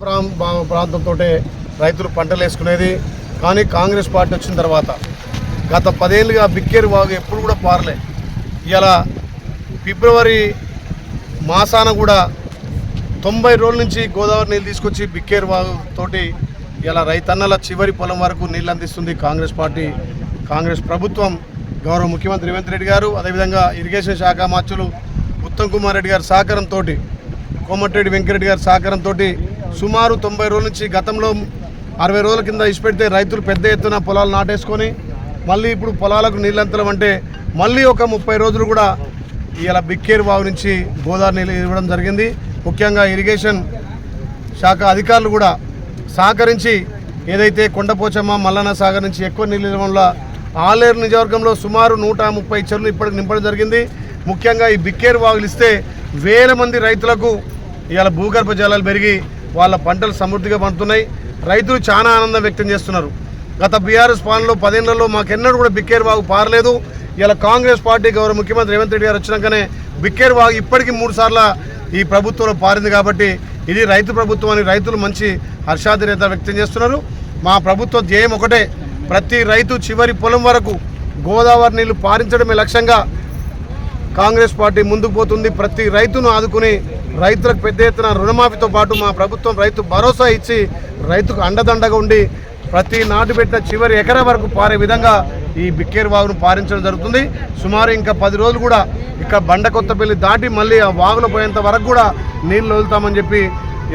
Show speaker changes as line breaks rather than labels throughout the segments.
ప్రాం- ప్రాంతంతో రైతులు పంటలు వేసుకునేది. కానీ కాంగ్రెస్ పార్టీ వచ్చిన తర్వాత గత పదేళ్ళుగా బిక్కేరు వాగు ఎప్పుడు కూడా పారలే. ఇలా ఫిబ్రవరి మాసాన కూడా తొంభై రోజుల నుంచి గోదావరి నీళ్ళు తీసుకొచ్చి బిక్కేరు వాగు తోటి ఇలా రైతన్నల చివరి పొలం వరకు నీళ్ళు అందిస్తుంది కాంగ్రెస్ పార్టీ. కాంగ్రెస్ ప్రభుత్వం గౌరవ ముఖ్యమంత్రి రేవంత్ రెడ్డి గారు అదేవిధంగా ఇరిగేషన్ శాఖ మార్చులు ఉత్తమ్ కుమార్ రెడ్డి గారి సహకారంతో కోమటిరెడ్డి వెంకరెడ్డి గారి సహకారంతో సుమారు తొంభై రోజుల నుంచి గతంలో అరవై రోజుల కింద ఇచ్చిపెడితే రైతులు పెద్ద ఎత్తున పొలాలు నాటేసుకొని మళ్ళీ ఇప్పుడు పొలాలకు నీళ్ళంతలం అంటే మళ్ళీ ఒక ముప్పై రోజులు కూడా ఇలా బిక్కేరు వాగు నుంచి గోదావరి నీళ్ళు ఇవ్వడం జరిగింది. ముఖ్యంగా ఇరిగేషన్ శాఖ అధికారులు కూడా సహకరించి ఏదైతే కొండపోచమ్మ మల్లన్న సాగర్ నుంచి ఎక్కువ నీళ్ళు ఇవ్వడం వల్ల ఆలేరు నియోజకవర్గంలో సుమారు నూట ముప్పై చెరువులు ఇప్పటికి నింపడం జరిగింది. ముఖ్యంగా ఈ బిక్కేరు వాగులు ఇస్తే వేల మంది రైతులకు ఇవాళ భూగర్భ జలాలు పెరిగి వాళ్ళ పంటలు సమృద్ధిగా పండుతున్నాయి. రైతులు చాలా ఆనందం వ్యక్తం చేస్తున్నారు. గత బీఆర్ఎస్ పాలనలో పదేళ్ళలో మాకెన్నడూ కూడా బిక్కేరు వాగు పారలేదు. ఇలా కాంగ్రెస్ పార్టీ గౌరవ ముఖ్యమంత్రి రేవంత్ రెడ్డి గారు వచ్చినాకనే బిక్కేరు వాగు ఇప్పటికీ మూడు సార్ల ఈ ప్రభుత్వంలో పారింది కాబట్టి ఇది రైతు ప్రభుత్వం అని రైతులు మంచి హర్షాధిరేత వ్యక్తం చేస్తున్నారు. మా ప్రభుత్వ ధ్యేయం ఒకటే ప్రతి రైతు చివరి పొలం వరకు గోదావరి నీళ్ళు పారించడమే లక్ష్యంగా కాంగ్రెస్ పార్టీ ముందుకు పోతుంది. ప్రతి రైతును ఆదుకుని రైతులకు పెద్ద ఎత్తున రుణమాఫీతో పాటు మా ప్రభుత్వం రైతు భరోసా ఇచ్చి రైతుకు అండదండగా ఉండి ప్రతి నాటు పెట్టిన చివరి ఎకరా వరకు పారే విధంగా ఈ బిక్కేరు వాగును పారించడం జరుగుతుంది. సుమారు ఇంకా పది రోజులు కూడా ఇక్కడ బండకొత్తపల్లి దాటి మళ్ళీ ఆ వాగులో పోయేంత వరకు కూడా నీళ్ళు వదులుతామని చెప్పి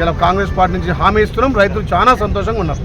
ఇలా కాంగ్రెస్ పార్టీ నుంచి హామీ ఇస్తున్నాం. రైతులు చాలా సంతోషంగా ఉన్నారు.